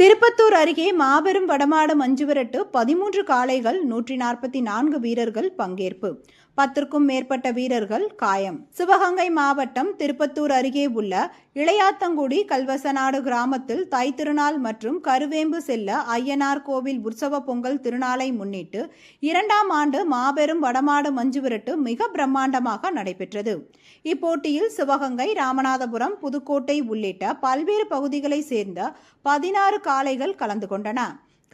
திருப்பத்தூர் அருகே மாபெரும் வடமாட மஞ்சுவிரட்டு பதிமூன்று காளைகள் நூற்றி நாற்பத்தி நான்கு வீரர்கள் பங்கேற்பு. பத்திற்கும் மேற்பட்ட வீரர்கள் காயம். சிவகங்கை மாவட்டம் திருப்பத்தூர் அருகே உள்ள இளையாத்தங்குடி கல்வசநாடு கிராமத்தில் தைத்திருநாள் மற்றும் கருவேம்பு செல்ல ஐயனார் கோவில் உற்சவ பொங்கல் திருநாளை முன்னிட்டு இரண்டாம் ஆண்டு மாபெரும் வடமாடு மஞ்சுவிரட்டு மிக பிரம்மாண்டமாக நடைபெற்றது. இப்போட்டியில் சிவகங்கை ராமநாதபுரம் புதுக்கோட்டை உள்ளிட்ட பல்வேறு பகுதிகளைச் சேர்ந்த பதினாறு காளைகள் கலந்து கொண்டன.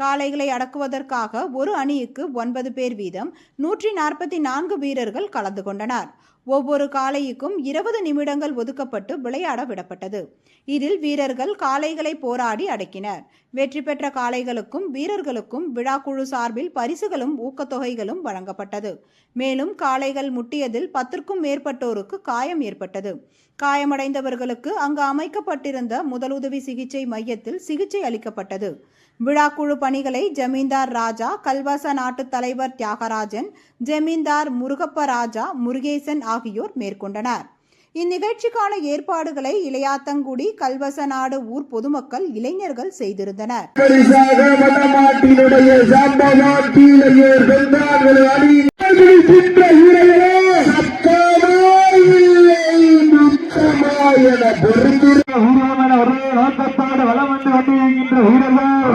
காளைகளை அடக்குவதற்காக ஒரு அணிக்கு ஒன்பது பேர் வீதம் நூற்றி நாற்பத்தி நான்கு வீரர்கள் கலந்து கொண்டனர். ஒவ்வொரு காளையுக்கும் இருபது நிமிடங்கள் ஒதுக்கப்பட்டு விளையாட விடப்பட்டது. இதில் வீரர்கள் காளைகளை போராடி அடக்கினர். வெற்றி பெற்ற காளைகளுக்கும் வீரர்களுக்கும் விழாக்குழு சார்பில் பரிசுகளும் ஊக்கத்தொகைகளும் வழங்கப்பட்டது. மேலும் காளைகள் முட்டியதில் பத்திற்கும் மேற்பட்டோருக்கு காயம் ஏற்பட்டது. காயமடைந்தவர்களுக்கு அங்கு அமைக்கப்பட்டிருந்த முதலுதவி சிகிச்சை மையத்தில் சிகிச்சை அளிக்கப்பட்டது. விழாக்குழு பணிகளை ஜமீன்தார் ராஜா கல்வாச நாட்டு தலைவர் தியாகராஜன் ஜமீன்தார் முருகப்ப ராஜா முருகேசன் ஆகியோர் மேற்கொண்டனர். இந்நிகழ்ச்சிக்கான ஏற்பாடுகளை இளையாத்தங்குடி கல்வச நாடு ஊர் பொதுமக்கள் இளைஞர்கள் செய்திருந்தனர்.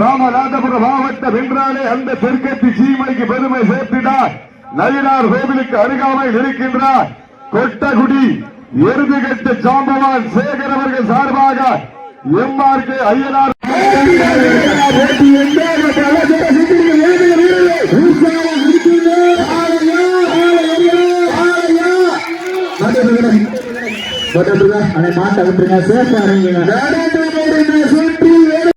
ராமநாதபுரம் மாவட்டம் என்றாலே அந்த தெற்கத்தி சீமைக்கு பெருமை சேர்த்தினார். நயினார் கோவிலுக்கு அருகாமையில் இருக்கின்றார். கொட்டகுடி எருதுகட்டு சாம்பவான் சேகர் அவர்கள் சார்பாக எம்ஆர்கே ஐயனார் மாட்ட விட்டுருங்க. சேஃபா சுற்றி